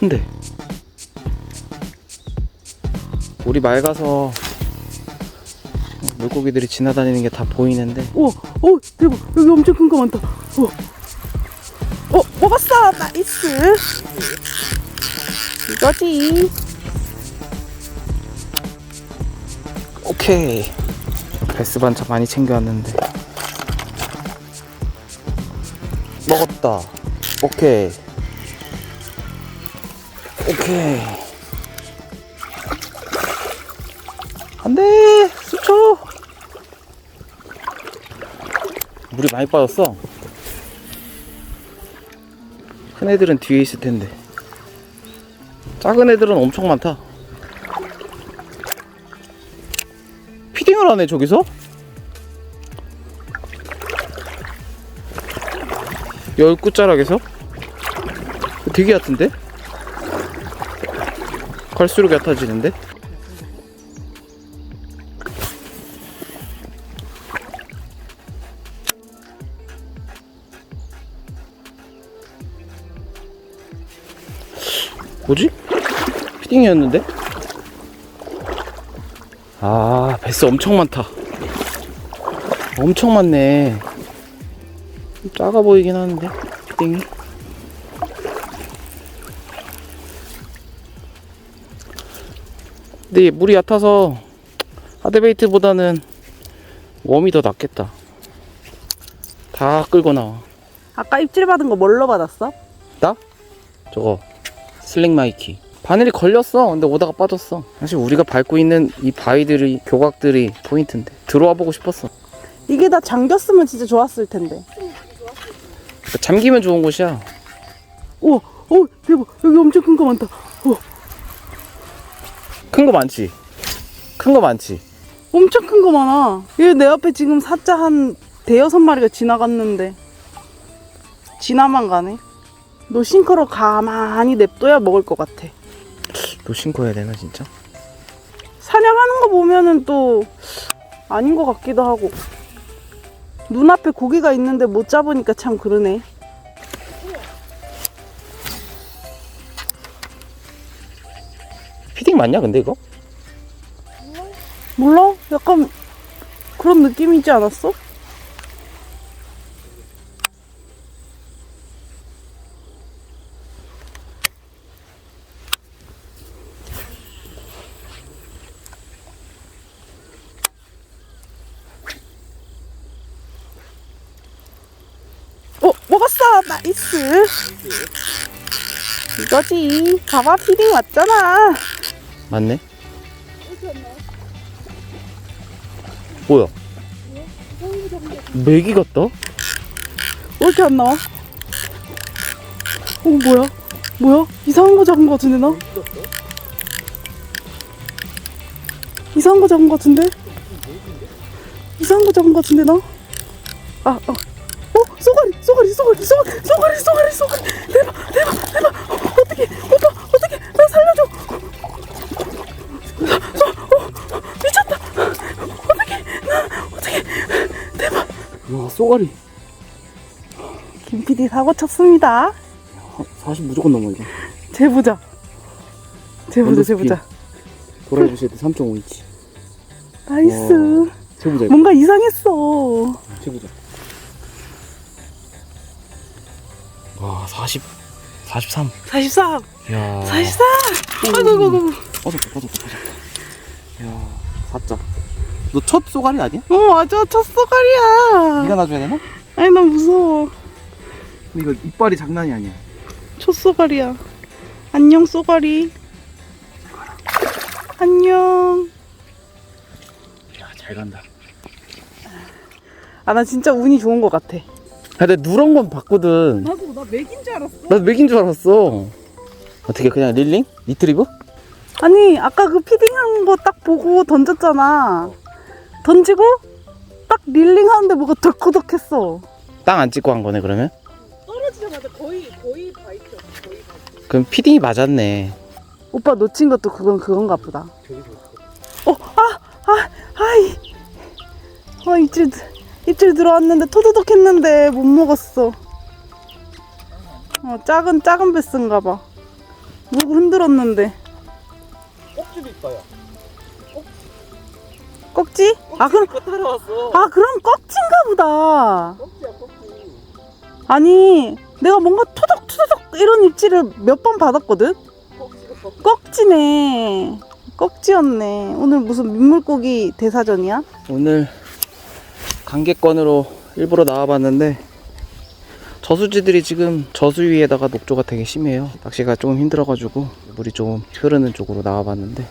큰데. 물이 맑아서 물고기들이 지나다니는 게 다 보이는데 우와, 어, 대박. 여기 엄청 큰 거 많다. 어, 어, 먹었어. 나이스. 이거지. 오케이 베스 반찬 많이 챙겨왔는데 먹었다 오케이 오케이 안 돼 수초 물이 많이 빠졌어 큰 애들은 뒤에 있을 텐데 작은 애들은 엄청 많다 피딩을 하네 저기서? 열 끝자락에서? 되게 얕은데? 갈수록 얕아지는데? 뭐지? 피딩이었는데? 아, 베스 엄청 많다. 엄청 많네. 좀 작아 보이긴 하는데, 땡이. 근데 얘 물이 얕아서 하드베이트보다는 웜이 더 낫겠다. 다 끌고 나와. 아까 입질 받은 거 뭘로 받았어? 나? 저거 슬링 마이키 바늘이 걸렸어 근데 오다가 빠졌어 사실 우리가 밟고 있는 이 바위들이 교각들이 포인트인데 들어와 보고 싶었어 이게 다 잠겼으면 진짜 좋았을 텐데. 잠기면 좋은 곳이야 우와, 어, 대박. 여기 엄청 큰 거 많다. 우와, 큰 거 많지 큰 거 많지 엄청 큰 거 많아. 여기 내 앞에 지금 사자 한 대여섯 마리가 지나갔는데. 지나만 가네. 너 싱커로 가만히 냅둬야 먹을 것 같아. 노신고 해야 되나 진짜? 사냥하는 거 보면은 또 아닌 것 같기도 하고 눈앞에 고기가 있는데 못 잡으니까 참 그러네 피딩 맞냐 근데 이거? 몰라? 약간 그런 느낌이지 않았어? 어, 먹었어! 나이스! 이거지. 봐봐, 피딩 왔잖아. 맞네 뭐야? 메기 같다? 왜 이렇게 안 나와? 어 뭐야? 뭐야? 이상한 거 잡은 거 같은데 나? 이상한 거 잡은 거 같은데? 이상한 거 잡은 거 같은데 나? 아, 어. 어, 쏘가리, 쏘가리, 쏘가리, 쏘가리, 쏘가리, 쏘가리, 쏘가리. 대박, 대박, 대박. 어, 어떡해, 오빠, 어떡해, 나 살려줘. 와 쏘가리 김 PD 사고 쳤습니다. 40 무조건 넘어 이거 재보자. 재보자, 재보자. 돌아보셔야 돼 3.5인치 나이스. 재보자 이거 뭔가 이상했어. 재보자 와 40, 43 44, 이야 44. 아이고, 아이고, 아이고. 빠졌다 빠졌다 빠졌다 이야 4자 너 첫 쏘가리 아니야? 어, 맞아. 첫 쏘가리야. 네가 놔줘야 되나? 아니, 난 무서워. 근데 이거 이빨이 장난이 아니야 첫 쏘가리야. 안녕, 쏘가리. 안녕. 야잘 간다 아, 나 진짜 운이 좋은 것 같아. 야, 내가 누런 건 봤거든 나도, 나 맥인 줄 알았어. 나도 맥인 줄 알았어 어떻게 그냥 릴링? 리트리브? 아니, 아까 그 피딩한 거 딱 보고 던졌잖아. 던지고, 딱 릴링 하는데 뭐가 덜커덕했어. 땅 안 찍고 한 거네 그러면? 떨어지자마자 거의, 거의 다. 그럼 피딩이 맞았네 오빠 놓친 것도 그건 그건가 보다. 어, 아, 아, 아이. 어, 입질, 입질 들어왔는데 토도독 했는데 못 먹었어. 어, 작은, 작은 베스인가 봐. 누구 흔들었는데. 꼭지도 있다 야 꺽지? 아, 그럼, 이거 따라왔어 아, 그럼 꺽지인가 보다. 꼭지야 꼭지 아니, 내가 뭔가 투덕투덕 이런 입질을 몇 번 받았거든? 꺽지네. 꺽지였네. 오늘 무슨 민물고기 대사전이야? 오늘 관객권으로 일부러 나와봤는데 저수지들이 지금 저수 위에다가 녹조가 되게 심해요 낚시가 조금 힘들어가지고 물이 조금 흐르는 쪽으로 나와봤는데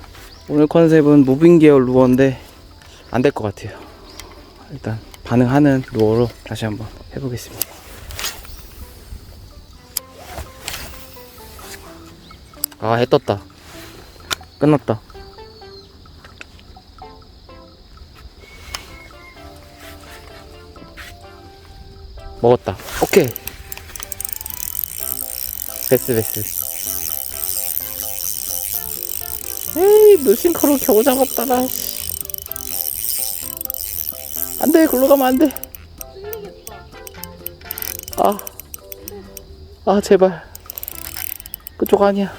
오늘 컨셉은 무빙 계열 루어인데 안 될 것 같아요 일단 반응하는 루어로 다시 한번 해보겠습니다 아 해 떴다 끝났다 먹었다. 오케이. 베스 베스. 에이 무싱커로 겨우 잡았다 나. 씨. 안돼 글로 가면 안 돼. 아. 아 제발. 그쪽 아니야.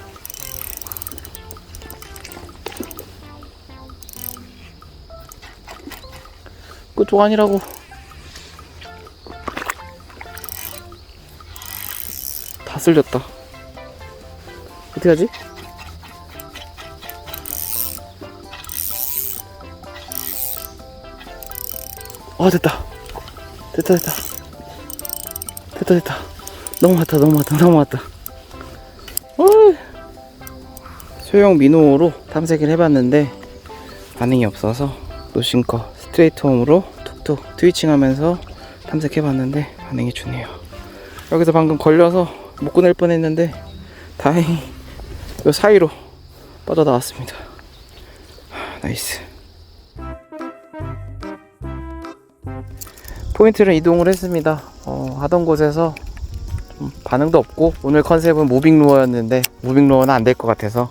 그쪽 아니라고. 다 쓸렸다. 어떻게 하지? 아 됐다. 됐다 됐다. 됐다 됐다. 너무 많다 너무 많다 너무. 어이. 소형 민호로 탐색을 해봤는데 반응이 없어서 노싱커 스트레이트 홈으로 툭툭 트위칭하면서 탐색해봤는데 반응이 좋네요. 여기서 방금 걸려서 못 꺼낼 뻔했는데 다행히 요 사이로 빠져나왔습니다. 하, 나이스. 포인트를 이동을 했습니다. 어, 하던 곳에서 좀 반응도 없고 오늘 컨셉은 무빙 루어였는데 무빙 루어는 안 될 것 같아서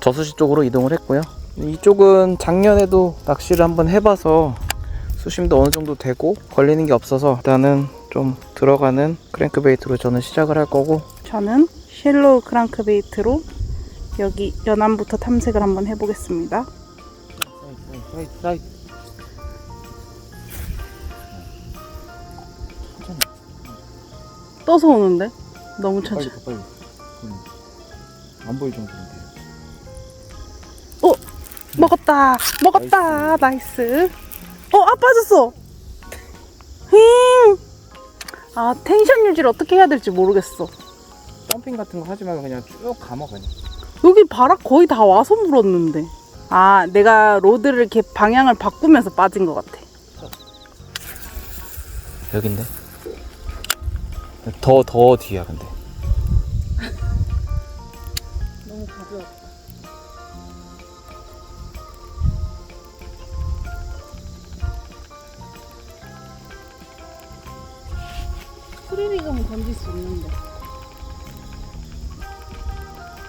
저수지 쪽으로 이동을 했고요. 이쪽은 작년에도 낚시를 한번 해봐서 수심도 어느 정도 되고 걸리는 게 없어서 일단은 좀 들어가는 크랭크베이트로 저는 시작을 할 거고 저는 쉘로우 크랑크베이트로 여기 연안부터 탐색을 한번 해보겠습니다. 떠서 오는데? 너무 천천히. 빨리 안 보일 정도로 먹었다! 먹었다! 나이스! 어, 아, 빠졌어! 힝! 아, 텐션 유지를 어떻게 해야 될지 모르겠어. 점핑 같은 거 하지 말고 그냥 쭉 감아 그냥 여기 바락 거의 다 와서 물었는데. 아, 내가 로드를 이렇게 방향을 바꾸면서 빠진 것 같아. 여긴데 더 더 뒤야 근데 너무 가벼웠다. 스리리금은 던질 수 있는데.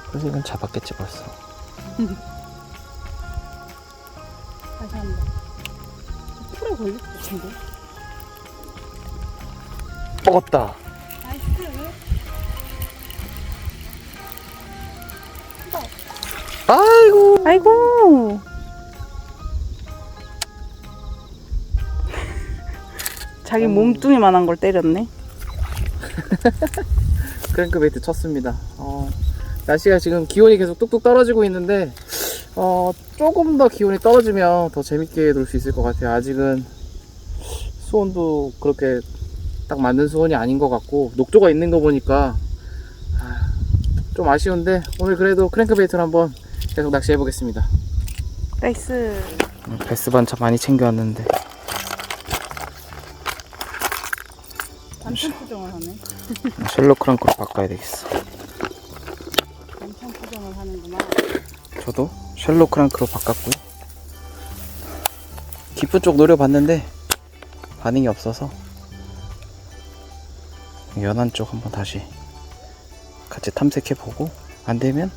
그래서 이건 잡았겠지 벌써 다시 한 번. 풀에 걸릴 것 같은데? 먹었다 아이고 아이고. 자기 몸뚱이만한 걸 때렸네. 크랭크베이트 쳤습니다 어, 날씨가 지금 기온이 계속 뚝뚝 떨어지고 있는데 어, 조금 더 기온이 떨어지면 더 재밌게 놀 수 있을 것 같아요 아직은 수온도 그렇게 딱 맞는 수온이 아닌 것 같고 녹조가 있는 거 보니까 아, 좀 아쉬운데 오늘 그래도 크랭크베이트를 한번 계속 낚시해 보겠습니다 나이스. 베스 반차 많이 챙겨왔는데 반찬 포정을 하네. 셜록 크랑크로 바꿔야 되겠어 반찬 포정을 하는구나. 저도 셜록 크랑크로 바꿨고요 깊은 쪽 노려봤는데 반응이 없어서 연안 쪽 한번 다시 같이 탐색해보고 안 되면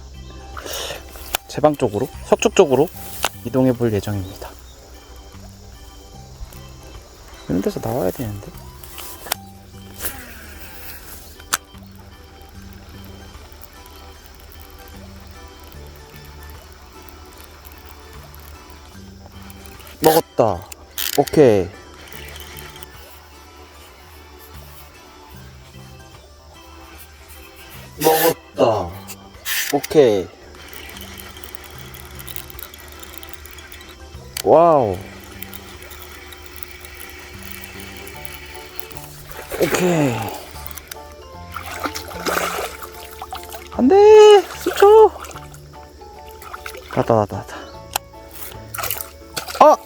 제방 쪽으로 석축 쪽으로 이동해 볼 예정입니다. 이런 데서 나와야 되는데. 먹었다. 오케이. 먹었다. 오케이. 와우. 오케이. 안 돼! 수초! 갔다, 갔다, 갔다. 어!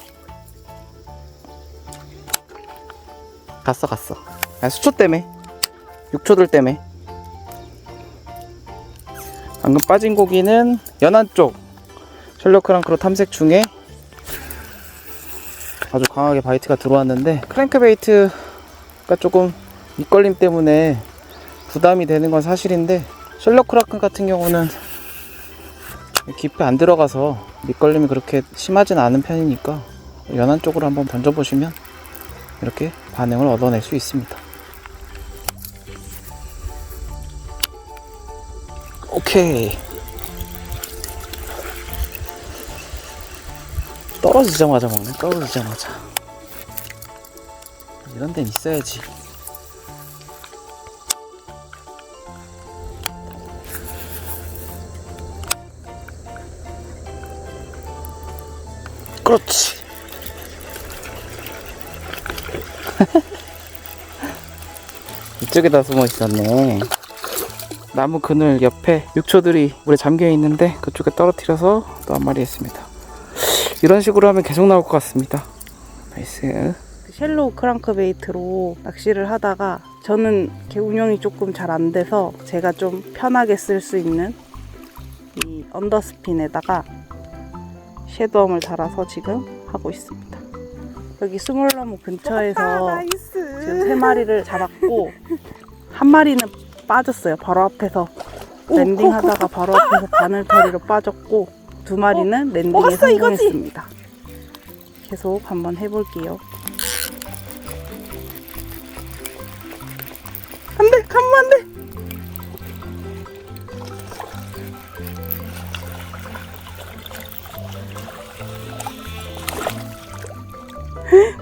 갔어, 갔어. 아, 수초 때문에. 6초들 때문에. 방금 빠진 고기는 연안 쪽 셜로크랑크로 탐색 중에 아주 강하게 바이트가 들어왔는데 크랭크 베이트가 조금 밑걸림 때문에 부담이 되는 건 사실인데 셜로크라큰 같은 경우는 깊이 안 들어가서 밑걸림이 그렇게 심하진 않은 편이니까 연안 쪽으로 한번 던져보시면 이렇게 반응을 얻어낼 수 있습니다. 오케이. 떨어지자마자 먹네. 떨어지자마자. 이런 데는 있어야지. 그렇지. 이쪽에다 숨어 있었네. 나무 그늘 옆에 육초들이 물에 잠겨 있는데 그쪽에 떨어뜨려서 또 한 마리 했습니다. 이런 식으로 하면 계속 나올 것 같습니다. 나이스. 쉘로우 크랑크 베이트로 낚시를 하다가 저는 이렇게 운영이 조금 잘 안 돼서 제가 좀 편하게 쓸 수 있는 이 언더스핀에다가 섀도움을 달아서 지금 하고 있습니다. 여기 스몰나무 근처에서 지금 세 마리를 잡았고 한 마리는 빠졌어요. 바로 앞에서 랜딩하다가 바로 앞에서 바늘터리로 빠졌고 두 마리는 랜딩에 먹었어, 이거지? 성공했습니다. 계속 한번 해볼게요. 안돼, 가면 안돼.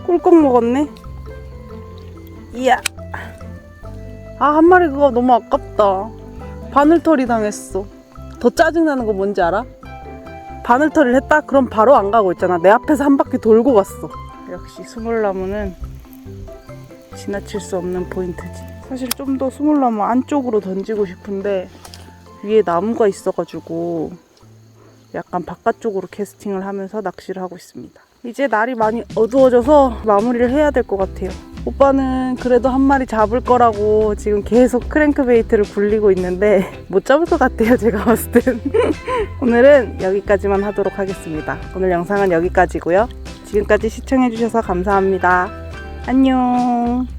꿀꺽 먹었네. 이야. 아, 한 마리 그거 너무 아깝다. 바늘털이 당했어. 더 짜증나는 거 뭔지 알아? 바늘털이를 했다? 그럼 바로 안 가고 있잖아. 내 앞에서 한 바퀴 돌고 갔어. 역시 스물나무는 지나칠 수 없는 포인트지. 사실 좀 더 스물나무 안쪽으로 던지고 싶은데 위에 나무가 있어가지고 약간 바깥쪽으로 캐스팅을 하면서 낚시를 하고 있습니다. 이제 날이 많이 어두워져서 마무리를 해야 될 것 같아요. 오빠는 그래도 한 마리 잡을 거라고 지금 계속 크랭크베이트를 굴리고 있는데 못 잡을 것 같아요. 제가 봤을 땐. 오늘은 여기까지만 하도록 하겠습니다. 오늘 영상은 여기까지고요. 지금까지 시청해주셔서 감사합니다. 안녕.